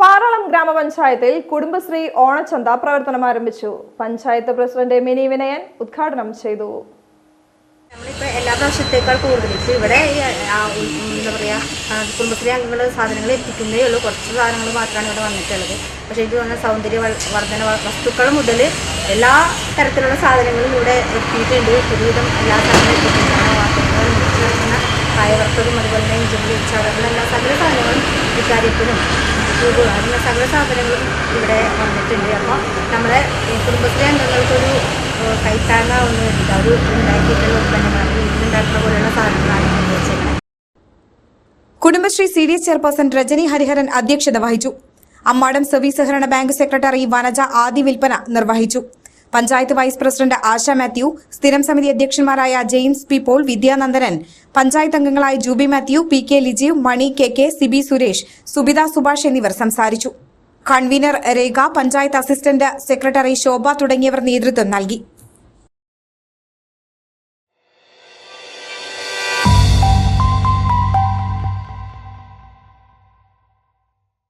പാറളം ഗ്രാമപഞ്ചായത്തിൽ കുടുംബശ്രീ ഓണച്ചന്ത പ്രവർത്തനം ആരംഭിച്ചു. പഞ്ചായത്ത് പ്രസിഡന്റ് മിനി വിനയൻ ഉദ്ഘാടനം ചെയ്തു. നമ്മളിപ്പോൾ എല്ലാ പ്രാവശ്യത്തേക്കാൾ ഇപ്പോൾ ഇവിടെ എന്താ പറയുക കുടുംബശ്രീ അംഗങ്ങൾ സാധനങ്ങൾ എത്തിക്കുന്നേ ഉള്ളൂ. കുറച്ച് സാധനങ്ങൾ മാത്രമാണ് ഇവിടെ വന്നിട്ടുള്ളത്. പക്ഷേ ഇത് വന്ന സൗന്ദര്യ വർധന വസ്തുക്കൾ മുതൽ എല്ലാ തരത്തിലുള്ള സാധനങ്ങളും ഇവിടെ എത്തിയിട്ടുണ്ട്. ഒരുവിധം എല്ലാ സാധനങ്ങളും എത്തിയിട്ടുണ്ട്. വാർത്തകൾ കായവർത്തതും അതുപോലെ തന്നെ ഇഞ്ചി ചവറുകൾ എല്ലാ സകല സാധനങ്ങളും ഇക്കാര്യത്തിലും ട്യൂബ് അങ്ങനെ സകല സാധനങ്ങളും ഇവിടെ വന്നിട്ടുണ്ട്. അപ്പോൾ നമ്മുടെ കുടുംബത്തിലെ അംഗങ്ങൾക്കൊരു കൈത്താങ്ങ ഒന്ന് വേണ്ടിയിട്ട് അവർ ഉണ്ടാക്കിയിട്ടുള്ള ഉൽപ്പന്നങ്ങളാണ് വീട്ടിലുണ്ടാക്കുന്ന പോലെയുള്ള സാധനങ്ങളാണ് ഉപയോഗിച്ചിരിക്കുന്നത് കുടുംബശ്രീ എസ് ചെയർപേഴ്സൺ രജനി ഹരിഹരൻ അധ്യക്ഷത വഹിച്ചു. അമ്മാടം സർവീസ് സഹകരണ ബാങ്ക് സെക്രട്ടറി വനജ ആദ്യ വിൽപ്പന നിർവഹിച്ചു. പഞ്ചായത്ത് വൈസ് പ്രസിഡന്റ് ആശ മാത്യു സ്ഥിരം സമിതി അധ്യക്ഷന്മാരായ James P Paul Vidyanandanan panchayat അംഗങ്ങളായ Juby Mathew P K Lijeev Mani K K Siby Suresh Subitha Subhash എന്നിവർ സംസാരിച്ചു. Convener Rekha panchayat assistant secretary Shobha തുടങ്ങിയവർ നേതൃത്വം നൽകി.